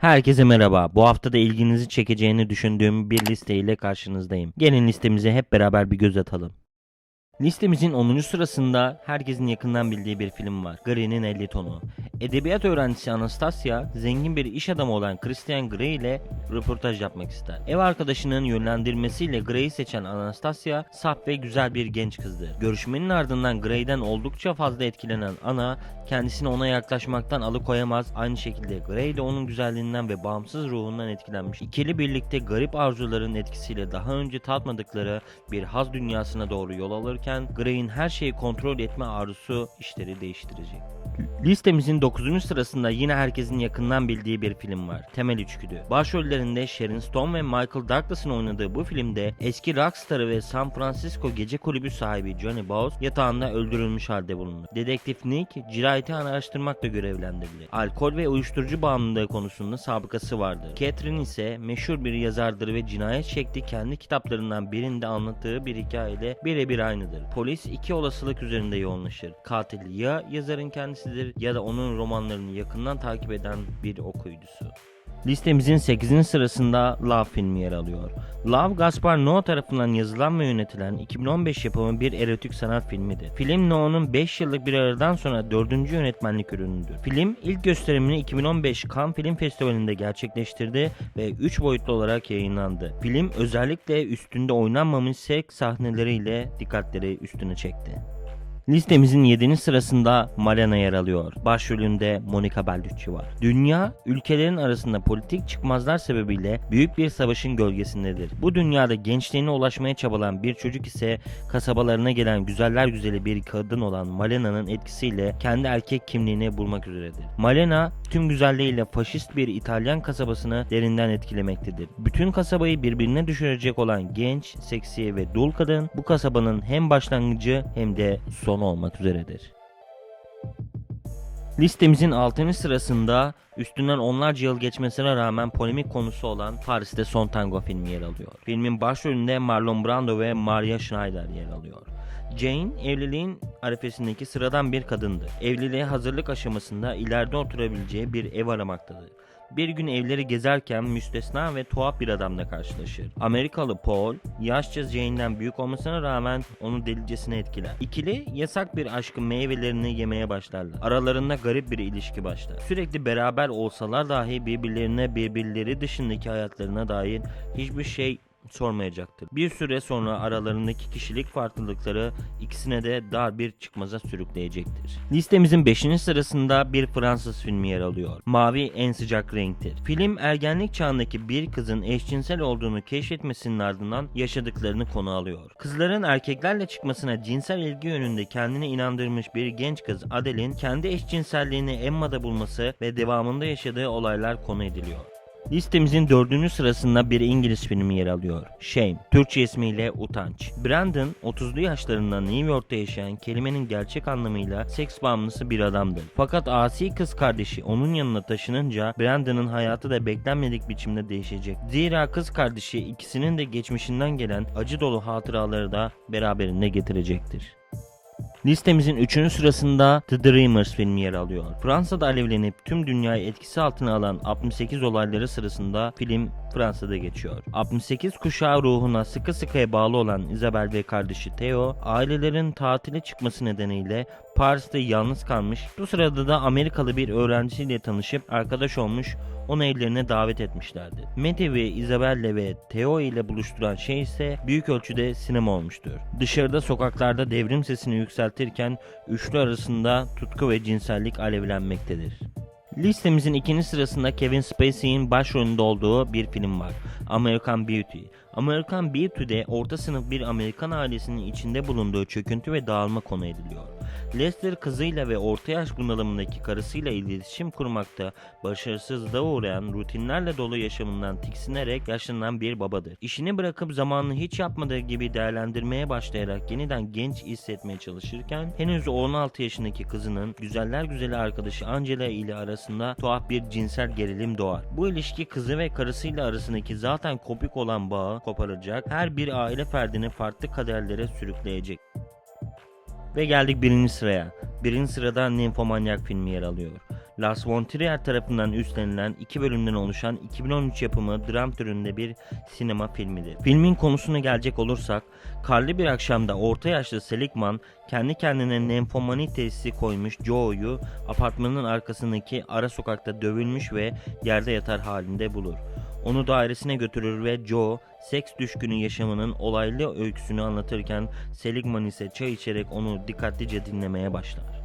Herkese merhaba. Bu hafta da ilginizi çekeceğini düşündüğüm bir liste ile karşınızdayım. Gelin listemize hep beraber bir göz atalım. Listemizin 10. sırasında herkesin yakından bildiği bir film var. Grey'nin 50 tonu. Edebiyat öğrencisi Anastasia, zengin bir iş adamı olan Christian Grey ile röportaj yapmak ister. Ev arkadaşının yönlendirmesiyle Grey'i seçen Anastasia, saf ve güzel bir genç kızdır. Görüşmenin ardından Grey'den oldukça fazla etkilenen Ana, kendisini ona yaklaşmaktan alıkoyamaz. Aynı şekilde Grey de onun güzelliğinden ve bağımsız ruhundan etkilenmiş. İkili birlikte garip arzuların etkisiyle daha önce tatmadıkları bir haz dünyasına doğru yol alırken Grey'in her şeyi kontrol etme arzusu işleri değiştirecek. Listemizin 9. sırasında yine herkesin yakından bildiği bir film var. Temel İçgüdü. Başrollerinde Sharon Stone ve Michael Douglas'ın oynadığı bu filmde eski rockstarı ve San Francisco gece kulübü sahibi Johnny Bows yatağında öldürülmüş halde bulunur. Dedektif Nick cinayeti araştırmakla görevlendirildi. Alkol ve uyuşturucu bağımlılığı konusunda sabıkası vardır. Catherine ise meşhur bir yazardır ve cinayet şekli kendi kitaplarından birinde anlattığı bir hikayeyle birebir aynıdır. Polis iki olasılık üzerinde yoğunlaşır. Katil ya yazarın kendisidir ya da onun romanlarını yakından takip eden bir okuyucusu. Listemizin 8. sırasında Love filmi yer alıyor. Love, Gaspar Noé tarafından yazılan ve yönetilen 2015 yapımı bir erotik sanat filmidir. Film Noé'nun 5 yıllık bir aradan sonra 4. yönetmenlik ürünüdür. Film ilk gösterimini 2015 Cannes Film Festivali'nde gerçekleştirdi ve 3 boyutlu olarak yayınlandı. Film özellikle üstünde oynanmamış seks sahneleriyle dikkatleri üstüne çekti. Listemizin 7. sırasında Malena yer alıyor. Başrolünde Monica Bellucci var. Dünya, ülkelerin arasında politik çıkmazlar sebebiyle büyük bir savaşın gölgesindedir. Bu dünyada gençliğine ulaşmaya çabalayan bir çocuk ise kasabalarına gelen güzeller güzeli bir kadın olan Malena'nın etkisiyle kendi erkek kimliğini bulmak üzeredir. Malena, tüm güzelliğiyle faşist bir İtalyan kasabasını derinden etkilemektedir. Bütün kasabayı birbirine düşürecek olan genç, seksi ve dul kadın bu kasabanın hem başlangıcı hem de sonu olmak üzeredir. Listemizin 6. sırasında üstünden onlarca yıl geçmesine rağmen polemik konusu olan Paris'te Son Tango filmi yer alıyor. Filmin başrolünde Marlon Brando ve Maria Schneider yer alıyor. Jane evliliğin arifesindeki sıradan bir kadındı. Evliliğe hazırlık aşamasında ileride oturabileceği bir ev aramaktadır. Bir gün evleri gezerken müstesna ve tuhaf bir adamla karşılaşır. Amerikalı Paul, yaşça Jane'den büyük olmasına rağmen onu delicesine etkiler. İkili yasak bir aşkın meyvelerini yemeye başlarlar. Aralarında garip bir ilişki başlar. Sürekli beraber olsalar dahi birbirlerine birbirleri dışındaki hayatlarına dair hiçbir şey sormayacaktır. Bir süre sonra aralarındaki kişilik farklılıkları ikisine de dar bir çıkmaza sürükleyecektir. Listemizin 5. sırasında bir Fransız filmi yer alıyor. Mavi en sıcak renktir. Film ergenlik çağındaki bir kızın eşcinsel olduğunu keşfetmesinin ardından yaşadıklarını konu alıyor. Kızların erkeklerle çıkmasına cinsel ilgi yönünde kendini inandırmış bir genç kız Adele'in kendi eşcinselliğini Emma'da bulması ve devamında yaşadığı olaylar konu ediliyor. Listemizin dördüncü sırasında bir İngiliz filmi yer alıyor. Shame, Türkçe ismiyle Utanç. Brandon, 30'lu yaşlarında New York'ta yaşayan kelimenin gerçek anlamıyla seks bağımlısı bir adamdır. Fakat asi kız kardeşi onun yanına taşınınca Brandon'ın hayatı da beklenmedik biçimde değişecek. Zira kız kardeşi ikisinin de geçmişinden gelen acı dolu hatıraları da beraberinde getirecektir. Listemizin 3. sırasında The Dreamers filmi yer alıyor. Fransa'da alevlenip tüm dünyayı etkisi altına alan 68 olayları sırasında film Fransa'da geçiyor. 68 kuşağı ruhuna sıkı sıkıya bağlı olan Isabel ve kardeşi Theo, ailelerin tatile çıkması nedeniyle Paris'te yalnız kalmış. Bu sırada da Amerikalı bir öğrencisiyle tanışıp arkadaş olmuş, onu evlerine davet etmişlerdi. Mete ve Isabelle ve Theo ile buluşturan şey ise büyük ölçüde sinema olmuştur. Dışarıda sokaklarda devrim sesini yükseltirken üçlü arasında tutku ve cinsellik alevlenmektedir. Listemizin ikinci sırasında Kevin Spacey'in başrolünde olduğu bir film var. American Beauty. American Beauty'de orta sınıf bir Amerikan ailesinin içinde bulunduğu çöküntü ve dağılma konu ediliyor. Lester kızıyla ve orta yaş bunalımındaki karısıyla iletişim kurmakta başarısızlığa uğrayan rutinlerle dolu yaşamından tiksinerek yaşlanan bir babadır. İşini bırakıp zamanını hiç yapmadığı gibi değerlendirmeye başlayarak yeniden genç hissetmeye çalışırken henüz 16 yaşındaki kızının güzeller güzeli arkadaşı Angela ile arasında tuhaf bir cinsel gerilim doğar. Bu ilişki kızı ve karısıyla arasındaki zaten kopuk olan bağı koparacak, her bir aile ferdini farklı kaderlere sürükleyecek. Ve geldik birinci sıraya. Birinci sırada Nymphomaniac filmi yer alıyor. Lars von Trier tarafından üstlenilen iki bölümden oluşan 2013 yapımı dram türünde bir sinema filmidir. Filmin konusuna gelecek olursak, karlı bir akşamda orta yaşlı Seligman kendi kendine lenfomani tesisi koymuş Joe'yu apartmanın arkasındaki ara sokakta dövülmüş ve yerde yatar halinde bulur. Onu dairesine götürür ve Joe, seks düşkünü yaşamının olaylı öyküsünü anlatırken Seligman ise çay içerek onu dikkatlice dinlemeye başlar.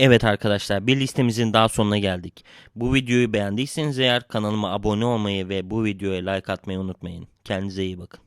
Evet arkadaşlar bir listemizin daha sonuna geldik. Bu videoyu beğendiyseniz eğer kanalıma abone olmayı ve bu videoya like atmayı unutmayın. Kendinize iyi bakın.